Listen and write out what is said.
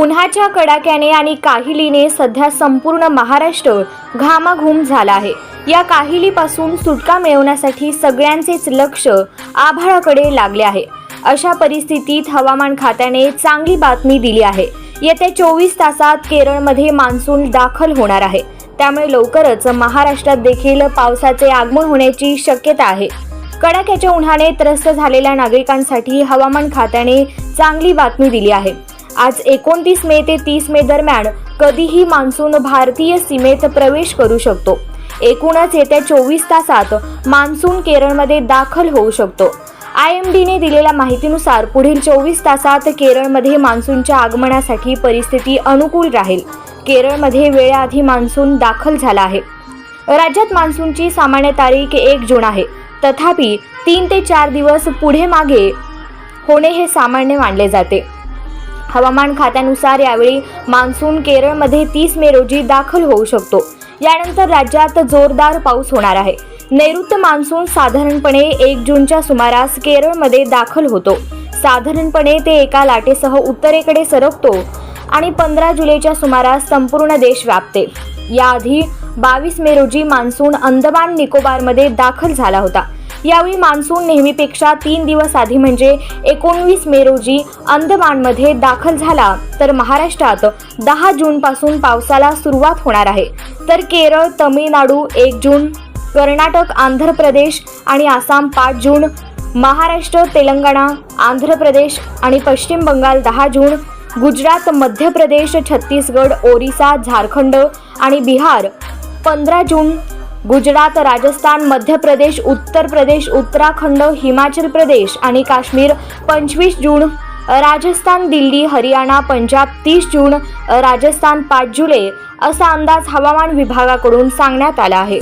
उन्हाच्या कडाक्याने आणि काहिलीने सध्या संपूर्ण महाराष्ट्र घामाघूम झाला आहे. या काहिलीपासून सुटका मिळवण्यासाठी सगळ्यांचेच लक्ष आभाळाकडे लागले आहे. अशा परिस्थितीत हवामान खात्याने चांगली बातमी दिली आहे. येत्या चोवीस तासात केरळमध्ये मान्सून दाखल होणार आहे. त्यामुळे लवकरच महाराष्ट्रात देखील पावसाचे आगमन होण्याची शक्यता आहे. कडाक्याच्या उन्हाने त्रस्त झालेल्या नागरिकांसाठी हवामान खात्याने चांगली बातमी दिली आहे. आज एकोणतीस मे ते तीस मे दरम्यान कधीही मान्सून भारतीय सीमेत प्रवेश करू शकतो. एकूणच येत्या चोवीस तासात मान्सून केरळमध्ये दाखल होऊ शकतो. आय एम डीने दिलेल्या माहितीनुसार पुढील चोवीस तासात केरळमध्ये मान्सूनच्या आगमनासाठी परिस्थिती अनुकूल राहील. केरळमध्ये वेळेआधी मान्सून दाखल झाला आहे. राज्यात मान्सूनची सामान्य तारीख एक जून आहे. तथापि तीन ते चार दिवस पुढे मागे होणे हे सामान्य मानले जाते. हवामान खात्यानुसार यावेळी मान्सून केरळमध्ये तीस मे रोजी दाखल होऊ शकतो. यानंतर राज्यात जोरदार पाऊस होणार आहे. नैऋत्य मान्सून साधारणपणे एक जूनच्या सुमारास केरळमध्ये दाखल होतो. साधारणपणे ते एका लाटेसह उत्तरेकडे सरकतो आणि पंधरा जुलैच्या सुमारास संपूर्ण देश व्यापते. याआधी बावीस मे रोजी मान्सून अंदमान निकोबारमध्ये दाखल झाला होता. यावेळी मान्सून नेहमीपेक्षा तीन दिवस आधी म्हणजे एकोणवीस मे रोजी अंदमानमध्ये दाखल झाला. तर महाराष्ट्रात दहा जूनपासून पावसाला सुरुवात होणार आहे. तर केरळ तमिळनाडू एक जून कर्नाटक आंध्र प्रदेश आणि आसाम पाच जून महाराष्ट्र तेलंगणा आंध्र प्रदेश आणि पश्चिम बंगाल दहा जून गुजरात मध्य प्रदेश छत्तीसगड ओरिसा झारखंड आणि बिहार पंधरा जून गुजरात राजस्थान मध्य प्रदेश उत्तर प्रदेश उत्तराखंड हिमाचल प्रदेश आणि काश्मीर. पंचवीस जून राजस्थान दिल्ली हरियाणा पंजाब. तीस जून राजस्थान पाच जुलै असा अंदाज हवामान विभागाकडून सांगण्यात आला आहे.